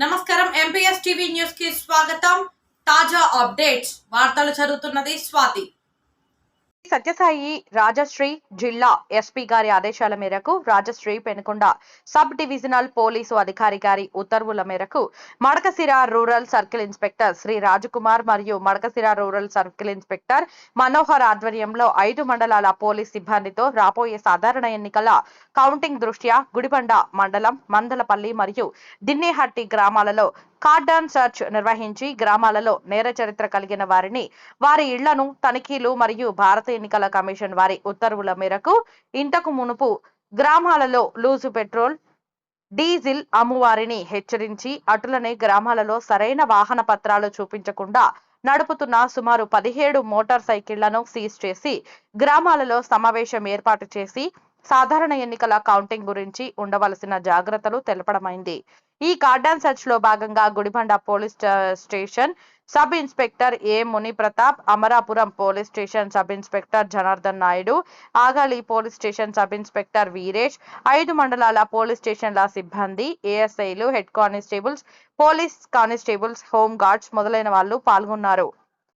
నమస్కారం. MPS TV న్యూస్కి స్వాగతం. తాజా అప్డేట్స్. వార్తలు చదువుతున్నది స్వాతి. సత్యసాయి రాజశ్రీ జిల్లా ఎస్పీ గారి ఆదేశాల మేరకు Rajashree Penukonda sub divisional police అధికారి గారి ఉత్తర్వుల మేరకు Madakasira rural circle inspector Shri Rajkumar మరియు Madakasira rural circle inspector Manohar ఆధ్వర్యంలో ఐదు మండలాల పోలీస్ సిబ్బందితో రాబోయే సాధారణ ఎన్నికల కౌంటింగ్ దృష్ట్యా గుడిబండ మండలం మందలపల్లి మరియు దిన్నేహట్టి గ్రామాలలో కార్డన్ సర్చ్ నిర్వహించి గ్రామాలలో నేర చరిత్ర కలిగిన వారిని వారి ఇళ్ళను తనిఖీలు మరియు భారత ఎన్నికల కమిషన్ వారి ఉత్తర్వుల మేరకు ఇంతకు మునుపు గ్రామాలలో లూజు పెట్రోల్ డీజిల్ అమ్మువారిని హెచ్చరించి అటులనే గ్రామాలలో సరైన వాహన పత్రాలు చూపించకుండా నడుపుతున్న సుమారు పదిహేడు మోటార్ సైకిళ్ళను సీజ్ చేసి గ్రామాలలో సమావేశం ఏర్పాటు చేసి సాధారణ ఎన్నికల కౌంటింగ్ గురించి ఉండవలసిన జాగ్రత్తలు తెలపడమైంది. ఈ కార్డన్ సెర్చ్లో భాగంగా Gudibanda police station sub inspector A Muni Pratap Amarapuram police station sub inspector Janardhan Naidu Agali police station sub inspector Veeresh ఐదు మండలాల పోలీస్ స్టేషన్ల సిబ్బంది ఏఎస్ఐలు head constables police constables home guards మొదలైన వాళ్ళు పాల్గొన్నారు.